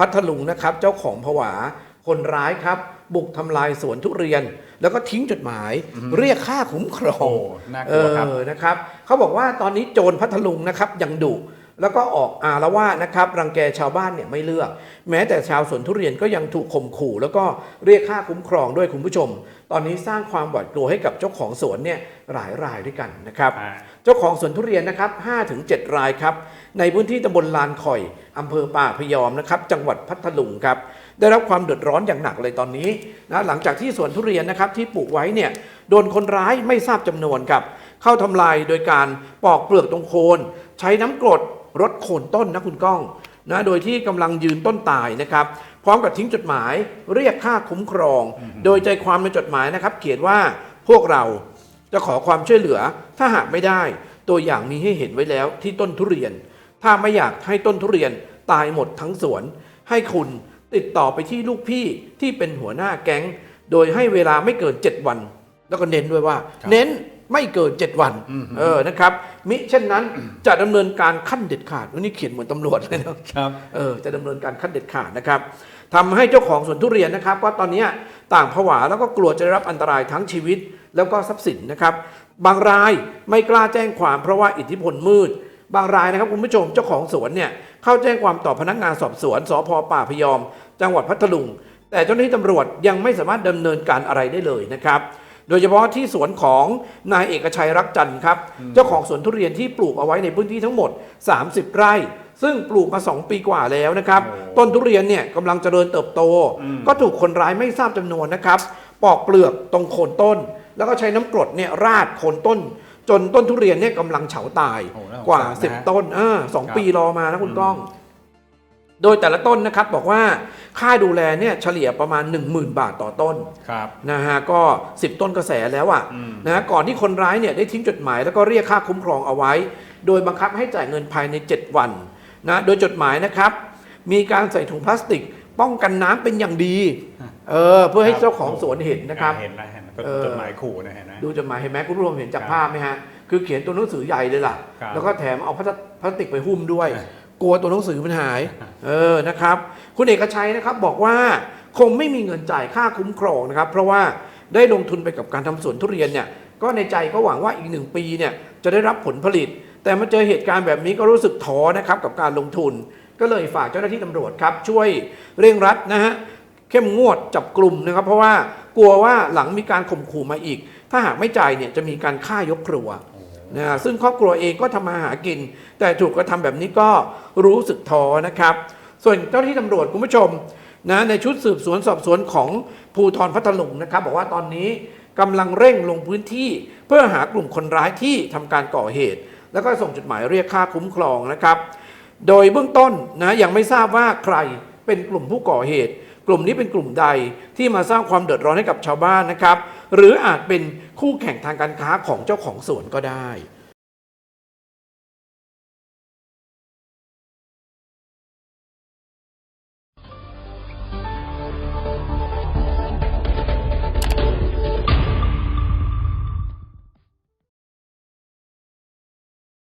พัทลุงนะครับ เจ้าของผวา คนร้ายครับ บุกทำลายสวนทุเรียน แล้วก็ทิ้งจดหมาย เรียกค่าคุ้มครองโอ้น่ากลัวครับเออนะครับเขาบอกว่าตอนนี้โจรพัทลุงนะครับยังดุ แล้วก็ออกอาละวาดนะครับ รังแกชาวบ้านเนี่ยไม่เลือก แม้แต่ชาวสวนทุเรียนก็ยังถูกข่มขู่ แล้วก็เรียกค่าคุ้มครองด้วยคุณผู้ชม ตอนนี้สร้างความหวาดกลัวให้กับเจ้าของสวนเนี่ยหลายรายด้วยกันนะครับอ่าเจ้าของสวนทุเรียนนะครับ5ถึง7รายครับ ในพื้นที่ตำบลลานข่อยอำเภอป่าพยอมนะครับ จังหวัดพัทลุงครับ ได้รับความเดือดร้อนอย่างหนักเลยตอนนี้นะหลังจากที่สวนทุเรียนนะครับที่ปลูกไว้เนี่ยโดนคนร้ายไม่ทราบจำนวนครับ เข้าทำลายโดยการปอกเปลือกตรงโคน ใช้น้ำกรด รดโคนต้นนะคุณก้องนะโดยที่กำลังยืนต้นตายนะครับ พร้อมกับทิ้งจดหมายเรียกค่าคุ้มครอง โดยใจความในจดหมายนะครับ เขียนว่าพวกเราจะขอความช่วยเหลือถ้าหากไม่ได้ ตัวอย่างมีให้เห็นไว้แล้วที่ต้นทุเรียน ถ้าไม่อยากให้ต้นทุเรียนตายหมดทั้งสวน ให้คุณติดต่อไปที่ลูกพี่ที่เป็นหัวหน้าแก๊ง โดยให้เวลาไม่เกิน 7 วัน แล้วก็เน้นด้วยว่าครับเน้นไม่เกิน7วันอืมเออนะครับ มิเช่นนั้นจะดำเนินการขั้นเด็ดขาดวันนี้เขียนเหมือนตำรวจเลยนะครับเออจะดำเนินการขั้นเด็ดขาดนะครับทำให้เจ้าของสวนทุเรียนนะครับว่าตอนเนี้ยต่างผวาแล้วก็กลัวจะได้รับอันตรายทั้งชีวิต แล้วก็ทรัพย์สินนะครับ บางรายไม่กล้าแจ้งความเพราะว่าอิทธิพลมืด บางรายนะครับคุณผู้ชมเจ้าของสวนเนี่ยเข้าแจ้งความต่อพนักงานสอบสวนสพป่าพยอม จังหวัดพัทลุง แต่เจ้าหน้าที่ตำรวจยังไม่สามารถดำเนินการอะไรได้เลยนะครับ โดยเฉพาะที่สวนของนายเอกชัยรักจันทร์ครับ เจ้าของสวนทุเรียนที่ปลูกเอาไว้ในพื้นที่ทั้งหมด 30 ไร่ ซึ่งปลูกมา 2 ปีกว่าแล้วนะครับโอ้ต้นทุเรียนเนี่ยกำลังเจริญเติบโตอืมก็ถูกคนร้ายไม่ทราบจำนวนนะครับ ปอกเปลือกตรงโคนต้น แล้วก็ใช้น้ำกรดเนี่ยราดโคนต้น จนต้นทุเรียนเนี่ยกำลังเฉาตายโอ้น่สงกว่าสรนะฮะ10 ต้นอ่าสองครับปีรอมานะคุณอืมก้อง โดยแต่ละต้นนะครับบอกว่าค่าดูแลเนี่ยเฉลี่ยประมาณ 10,000 บาทต่อต้นครับนะฮะก็ 10 ต้นกระแสแล้วอะอืมนะฮะก่อนที่คนร้ายเนี่ยได้ทิ้งจดหมายแล้วก็เรียกค่าคุ้มครองเอาไว้ โดยบังคับให้จ่ายเงินภายใน 7 วันนะโดยจดหมายนะครับ มีการใส่ถุงพลาสติก ป้องกันน้ำเป็นอย่างดีเออเพื่อให้เจ้าของสวนเห็นนะครับเห็นนะเห็นนะเออจดหมายขู่นะเห็นนะดูจดหมายเห็นไหมคุณผู้ชมเห็นจากครับภาพไหมฮะคือเขียนตัวหนังสือใหญ่เลยล่ะครับแล้วก็แถมเอาพลาสพลาสติกไปหุ้มด้วยอะ กลัวตัวหนังสือมันหาย เออนะครับ คุณเอกชัยนะครับบอกว่าคงไม่มีเงินจ่ายค่าคุ้มครองนะครับ เพราะว่าได้ลงทุนไปกับการทำสวนทุเรียนเนี่ยก็ในใจก็หวังว่าอีกหนึ่งปีเนี่ยจะได้รับผลผลิต แต่มาเจอเหตุการณ์แบบนี้ก็รู้สึกท้อนะครับกับการลงทุน ก็เลยฝากเจ้าหน้าที่ตำรวจครับ ช่วยเร่งรัดนะฮะเข้มงวดจับกลุ่มนะครับ เพราะว่ากลัวว่าหลังมีการข่มขู่มาอีก ถ้าหากไม่จ่ายเนี่ยจะมีการฆ่ายกครัว นะซึ่งครอบครัวเองก็ทำมาหากิน แต่ถูกกระทำแบบนี้ก็รู้สึกท้อนะครับ ส่วนเจ้าหน้าที่ตำรวจคุณผู้ชมนะในชุดสืบสวนสอบสวนของภูธรพัทลุงนะครับ บอกว่าตอนนี้กำลังเร่งลงพื้นที่ เพื่อหากลุ่มคนร้ายที่ทำการก่อเหตุ แล้วก็ส่งจดหมายเรียกค่าคุ้มครองนะครับ โดยเบื้องต้นนะยังไม่ทราบว่าใครเป็นกลุ่มผู้ก่อเหตุ กลุ่มนี้เป็นกลุ่มใดที่มาสร้างความเดือดร้อนให้กับชาวบ้านนะครับ หรืออาจเป็นคู่แข่งทางการค้าของเจ้าของสวนก็ได้